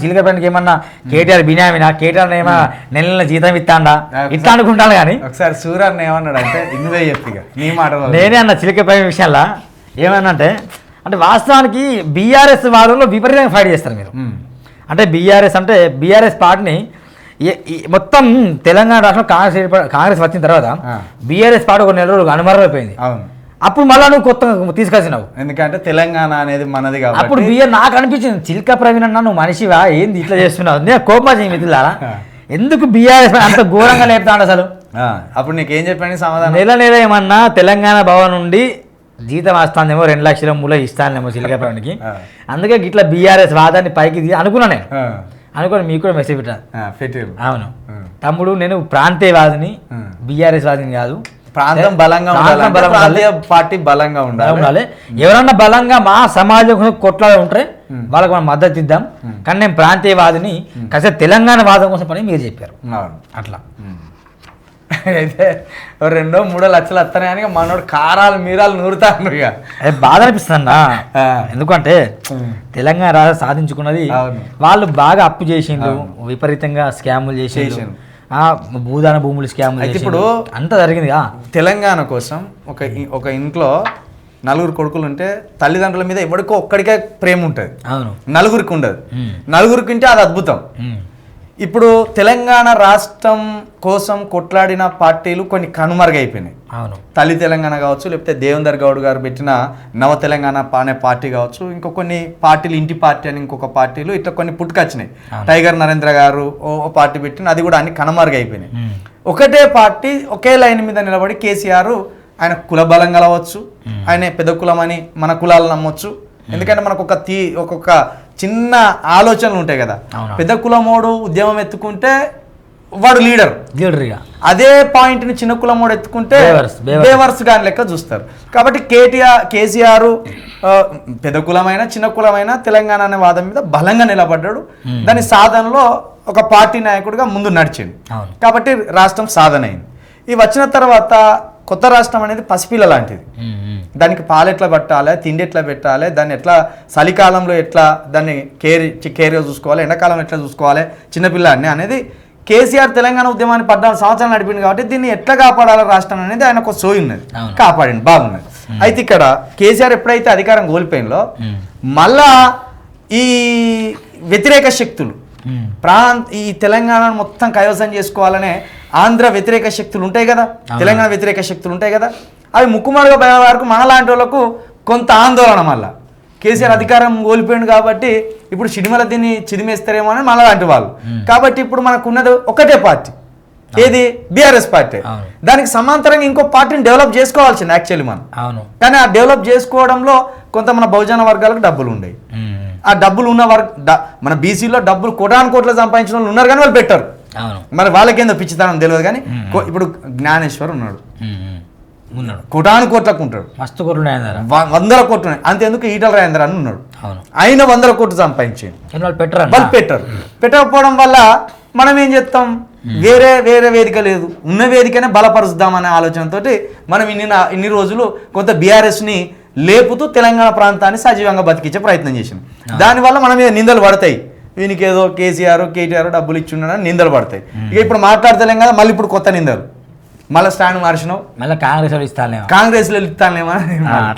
చిలకపల్లికి ఏమన్నా కేటీఆర్ బినామినా? కేటీఆర్ ఏమన్నా నెల నెల జీతం ఇస్తాడా? ఇట్లా అనుకుంటాను కానీ. ఒకసారి సూర్యన్న ఏమన్నాడు అంటే ఇన్వే చెప్పిగా నీ మాటలో నేనే అన్న చిలకపల్లి విషయంలో ఏమన్నంటే అంటే వాస్తవానికి బీఆర్ఎస్ వాళ్ళలో విపరీతంగా ఫైట్ చేస్తారు మీరు. అంటే బీఆర్ఎస్ అంటే బీఆర్ఎస్ పార్టీని మొత్తం తెలంగాణ రాష్ట్రంలో కాంగ్రెస్ కాంగ్రెస్ వచ్చిన తర్వాత. బీఆర్ఎస్ పార్టీ ఒక నెల రోజులు అనుమరైపోయింది అవును. అప్పుడు మళ్ళీ నువ్వు కొత్త తీసుకొచ్చినావు. ఎందుకంటే తెలంగాణ అనేది మనది అప్పుడు కాబట్టి బియ్యం నాకు అనిపించింది. చిల్క ప్రవీణ్ అన్న నువ్వు మనిషివా? ఏంది ఇట్లా చేస్తున్నావు? నేను కోపం వచ్చింది మిత్రులారా. ఎందుకు బీఆర్ఎస్ అంత ఘోరంగా లేపుతాడు అసలు? అప్పుడు నీకేం చెప్పాను సమాధానం? నెల నెల ఏమన్నా తెలంగాణ భవన్ నుండి జీతం వస్తానేమో రెండు లక్షల మూల ఇస్తానేమో చిల్క ప్రవీణ్కి. అందుకే ఇట్లా బీఆర్ఎస్ వాదాన్ని పైకి అనుకున్నా నేను. అనుకోని మీకు కూడా మెసేజ్ పెట్టాను అవును. తమ్ముడు నేను ప్రాంతీయవాదిని. బీఆర్ఎస్ వాదిని కాదు ప్రాంతం బలంగా ఉండాలి. పార్టీ బలంగా ఉండాలి. ఎవరన్నా బలంగా మా సమాజం కొట్లాడే ఉంటే వాళ్ళకి మనం మద్దతు ఇద్దాం. కానీ నేను ప్రాంతీయవాదిని కాసేపు తెలంగాణ వాదం కోసం పని మీరు చెప్పారు. అట్లా. అయితే రెండో మూడో లక్షలు వస్తున్నాయని మనోడు కారాలు మీరాలు నూరుతాను ఇక. అది బాధ అనిపిస్తుంది. ఎందుకంటే తెలంగాణ రాష్ట్రం సాధించుకున్నది. వాళ్ళు బాగా అప్పు చేసిండ్రు. విపరీతంగా స్కాములు. ఆ, భూదాన భూములు స్కాములు అయితే. ఇప్పుడు- అంతా జరిగింది. తెలంగాణ కోసం ఒక ఒక ఇంట్లో నలుగురు కొడుకులు ఉంటే తల్లిదండ్రుల మీద ఎవరికో ఒక్కడికే ప్రేమ ఉంటుంది అవును నలుగురికి ఉండదు. నలుగురికి ఉంటే అది అద్భుతం. ఇప్పుడు తెలంగాణ రాష్ట్రం కోసం కొట్లాడిన పార్టీలు కొన్ని కనుమరుగైపోయినాయి. అవును. తల్లి తెలంగాణ కావచ్చు లేకపోతే దేవేందర్ గౌడ్ గారు పెట్టిన నవ తెలంగాణ అనే పార్టీ కావచ్చు ఇంకో కొన్ని పార్టీలు ఇంటి పార్టీ అని ఇంకొక పార్టీలు ఇట్లా కొన్ని పుట్టుకొచ్చినాయి. టైగర్ నరేంద్ర గారు ఓ పార్టీ పెట్టిన అది కూడా అన్ని కనుమరుగైపోయినాయి. ఒకటే పార్టీ ఒకే లైన్ మీద నిలబడి కేసీఆర్ ఆయన కుల బలం కలవచ్చు ఆయన పెద్ద కులం అని మన కులాలు నమ్మొచ్చు. ఎందుకంటే మనకు ఒక తీ ఒక్కొక్క చిన్న ఆలోచనలు ఉంటాయి కదా. పెద్ద కులమోడు ఉద్యమం ఎత్తుకుంటే వాడు లీడర్. లీడర్గా అదే పాయింట్ని చిన్న కులమోడు ఎత్తుకుంటే బేవర్స్, గాని లెక్క చూస్తారు. కాబట్టి కేటీఆర్ కేసీఆర్ పెద్ద కులమైన చిన్న కులమైన తెలంగాణ అనే వాదం మీద బలంగా నిలబడ్డాడు. దాని సాధనలో ఒక పార్టీ నాయకుడిగా ముందు అవును. కాబట్టి రాష్ట్రం సాధన అయింది ఈ వచ్చిన తర్వాత కొత్త రాష్ట్రం అనేది పసిపిల్ల లాంటిది. దానికి పాలు ఎట్లా పెట్టాలి తిండి ఎట్లా పెట్టాలి దాన్ని ఎట్లా చలికాలంలో ఎట్లా దాన్ని కేర్ కేర్గా చూసుకోవాలి ఎండాకాలం ఎట్లా చూసుకోవాలి చిన్నపిల్లాడిని అనేది కేసీఆర్ తెలంగాణ ఉద్యమాన్ని పద్నాలుగు సంవత్సరాలు నడిపింది కాబట్టి దీన్ని ఎట్లా కాపాడాలి రాష్ట్రం అనేది ఆయన ఒక సోయి ఉన్నది. కాపాడింది బాగున్నది. అయితే ఇక్కడ కేసీఆర్ ఎప్పుడైతే అధికారం కోల్పోయిందో. మళ్ళా ఈ వ్యతిరేక శక్తులు. ప్రాంత ఈ తెలంగాణను మొత్తం కైవసం చేసుకోవాలనే ఆంధ్ర వ్యతిరేక శక్తులు ఉంటాయి కదా? తెలంగాణ వ్యతిరేక శక్తులు ఉంటాయి కదా? అవి ముక్కుమడుగా పోయే వరకు మనలాంటి వాళ్ళకు కొంత ఆందోళన మళ్ళా. కేసీఆర్ అధికారం కోల్పోయింది కాబట్టి ఇప్పుడు సిడిమల దీన్ని చిదిమేస్తారేమో అని మనలాంటి వాళ్ళు. కాబట్టి ఇప్పుడు మనకు ఉన్నది ఒకటే పార్టీ. ఏది? BRS party. దానికి సమాంతరంగా ఇంకో పార్టీని డెవలప్ చేసుకోవాల్సింది యాక్చువల్లీ మనం. అవును. కానీ ఆ డెవలప్ చేసుకోవడంలో కొంత మన బహుజన వర్గాలకు డబ్బులు ఉండేవి. ఆ డబ్బులు ఉన్న వర్గ మన బీసీలో డబ్బులు కోటాను కోట్లు సంపాదించిన వాళ్ళు ఉన్నారు కానీ వాళ్ళు పెట్టారు. మరి వాళ్ళకేందో పిచ్చితనం తెలియదు కానీ ఇప్పుడు జ్ఞానేశ్వర్ ఉన్నాడు. ఉన్నాడు. కోటాను కోట్లకు ఉంటాడు. మస్తు కొట్లు వందల కోట్లు ఉన్నాయి. అంతేందుకు ఈటల రాజేంద్ర అని ఉన్నాడు. అవును. ఆయన వందల కోట్లు సంపాదించాడు వాళ్ళు పెట్టరు వాళ్ళు పెట్టారు. పెట్టకపోవడం వల్ల మనం ఏం చేస్తాం? వేరే వేరే వేదిక లేదు. ఉన్న వేదికనే బలపరుస్తామనే ఆలోచనతోటి మనం ఇన్ని ఇన్ని రోజులు కొంత బీఆర్ఎస్ని లేపుతూ తెలంగాణ ప్రాంతాన్ని సజీవంగా బతికించే ప్రయత్నం చేసాం దానివల్ల మన మీద నిందలు పడతాయి. వీనికి ఏదో కేసీఆర్ కేటీఆర్ డబ్బులు ఇచ్చి ఉన్నాడని నిందలు పడతాయి. ఇక ఇప్పుడు మాట్లాడతలేం కదా మళ్ళీ ఇప్పుడు కొత్త నిందలు. మళ్ళీ స్టాండ్ మార్చినావు? మళ్ళీ కాంగ్రెస్ వాళ్ళు ఇస్తానేమో కాంగ్రెస్లో ఇస్తానేమో